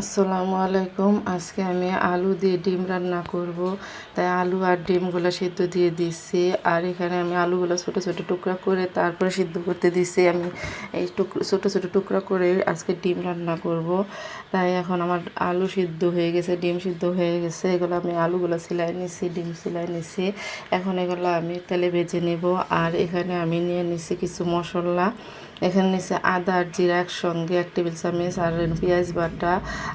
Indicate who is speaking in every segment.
Speaker 1: আসসালামু আলাইকুম। আজকে আমি আলু দিয়ে ডিম রান্না করব। তাই আলু আর ডিমগুলো সিদ্ধ দিয়ে দিচ্ছি। আর এখানে আমি আলুগুলো ছোট ছোট টুকরা করে তারপরে সিদ্ধ করতে দিচ্ছি। আমি এই টুকরো ছোটো ছোটো টুকরা করে আজকে ডিম রান্না করব। তাই এখন আমার আলু সিদ্ধ হয়ে গেছে, ডিম সিদ্ধ হয়ে গেছে। এগুলো আমি আলুগুলো সেলাই নিচ্ছি, ডিম সেলাই নিচ্ছি। এখন এগুলো আমি তেলে ভেজে নেব। আর এখানে আমি নিয়ে নিচ্ছি কিছু মশলা। এখানে নিচে আদা আর জিরা একসঙ্গে, এক টেবিল চামচ, আর পেঁয়াজ বাটা।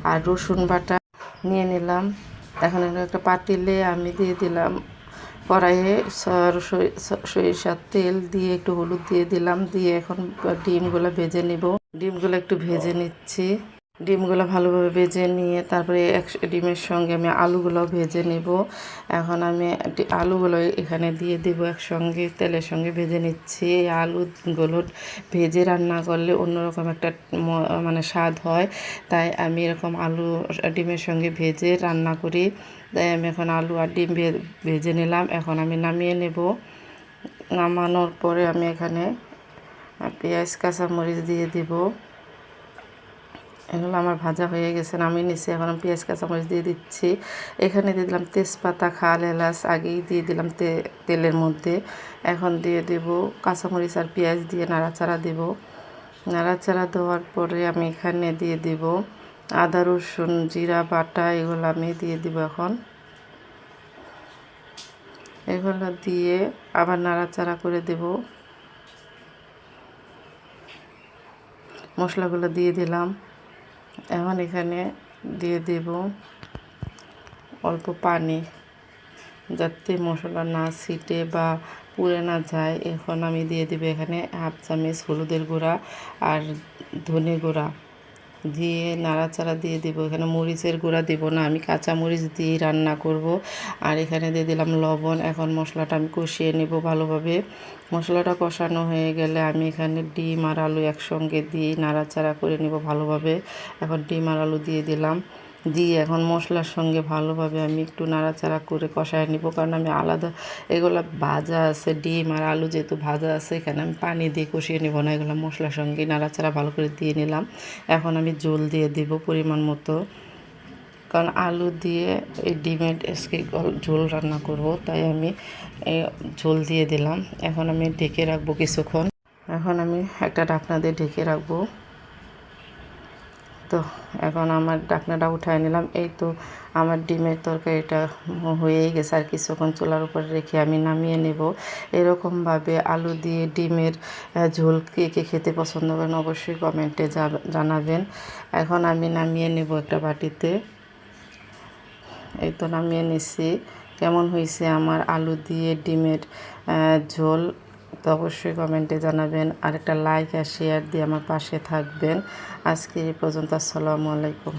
Speaker 1: আর রসুন বাটা নিয়ে নিলাম। এখন একটা পাতিলে আমি দিয়ে দিলাম কড়াইয়ে সরিষার তেল দিয়ে একটু হলুদ দিয়ে দিলাম। দিয়ে এখন ডিমগুলো ভেজে নিব। ডিমগুলো একটু ভেজে নিচ্ছি। ডিমগুলো ভালোভাবে ভেজে নিয়ে তারপরে এক ডিমের সঙ্গে আমি আলুগুলো ভেজে নেব। এখন আমি আলুগুলো এখানে দিয়ে দেবো, একসঙ্গে তেলের সঙ্গে ভেজে নিচ্ছি। এই আলুগুলো ভেজে রান্না করলে অন্যরকম একটা মানে স্বাদ হয়। তাই আমি এরকম আলু, ডিমের সঙ্গে ভেজে রান্না করি। তাই আমি এখন আলু আর ডিম ভেজে নিলাম। এখন আমি নামিয়ে নেব। নামানোর পরে আমি এখানে পেঁয়াজ, কাঁচামরিচ দিয়ে দিব। এগুলো আমার ভাজা হয়ে গেছে আমি নিচে এখন পেঁয়াজ, কাঁচামরিচ দিয়ে দিচ্ছি। এখানে দিয়ে দিলাম তেজপাতা, খাল, এলাচ, আগেই দিয়ে দিলাম তে, তেলের মধ্যে। এখন দিয়ে দেব কাঁচামরিচ আর পেঁয়াজ দিয়ে নাড়াচাড়া দেব। নাড়াচাড়া দেওয়ার পরে আমি এখানে দিয়ে দেব আদা, রসুন, জিরা, বাটা, এগুলো আমি দিয়ে দিব এখন। এগুলো দিয়ে আবার নাড়াচাড়া করে দেব। মশলাগুলো দিয়ে দিলাম। এখন এখানে দিয়ে দেব অল্প পানি। যাতে মশলা না ছিটে বা পুড়ে না যায়, এখন আমি দিয়ে দেবো এখানে হাফ চামচ হলুদের গুঁড়া আর ধনে গুঁড়া। দিয়ে নাড়াচাড়া দিয়ে দেবো। এখানে মরিচের গুঁড়া দেব না, আমি কাঁচা মরিচ দিয়ে রান্না করব। আর এখানে দিয়ে দিলাম লবণ। এখন মশলাটা আমি কষিয়ে নেব ভালোভাবে। মশলাটা কষানো হয়ে গেলে আমি এখানে ডিম আর আলু একসঙ্গে দিয়ে নাড়াচাড়া করে নেব ভালোভাবে। এখন ডিম আর আলু দিয়ে দিলাম। দিয়ে এখন মশলার সঙ্গে ভালোভাবে আমি একটু নাড়াচাড়া করে কষায় নিব, কারণ আমি আলাদা এগুলো ভাজা আছে, ডিম আর আলু যেহেতু ভাজা আছে, এখানে আমি পানি দিয়ে কষিয়ে নেব না, এগুলো মশলার সঙ্গে নাড়াচাড়া ভালো করে দিয়ে নিলাম। এখন আমি জল দিয়ে দিব পরিমাণ মতো, কারণ আলু দিয়ে এই ডিমের আজকে ঝোল রান্না করব, তাই আমি ঝোল দিয়ে দিলাম। এখন আমি ঢেকে রাখব কিছুক্ষণ। এখন আমি একটা ঢাকনা দিয়ে ঢেকে রাখব। তো এখন আমার ডাকনাটা উঠায় নিলাম। এই তো আমার ডিমের তরকারিটা হয়েই গেছে আর কিছুক্ষণ চুলার উপরে রেখে আমি নামিয়ে নেব। এরকমভাবে আলু দিয়ে ডিমের ঝোল কে কে খেতে পছন্দ করেন অবশ্যই কমেন্টে জানাবেন। এখন আমি নামিয়ে নেব একটা বাটিতে। এই তো নামিয়ে নিছি। কেমন হয়েছে আমার আলু দিয়ে ডিমের ঝোল? তো অবশ্যই কমেন্টে জানাবেন। আর একটা লাইক আর শেয়ার দিয়ে আমার পাশে থাকবেন। আজকে এই পর্যন্ত, আসসালামু আলাইকুম।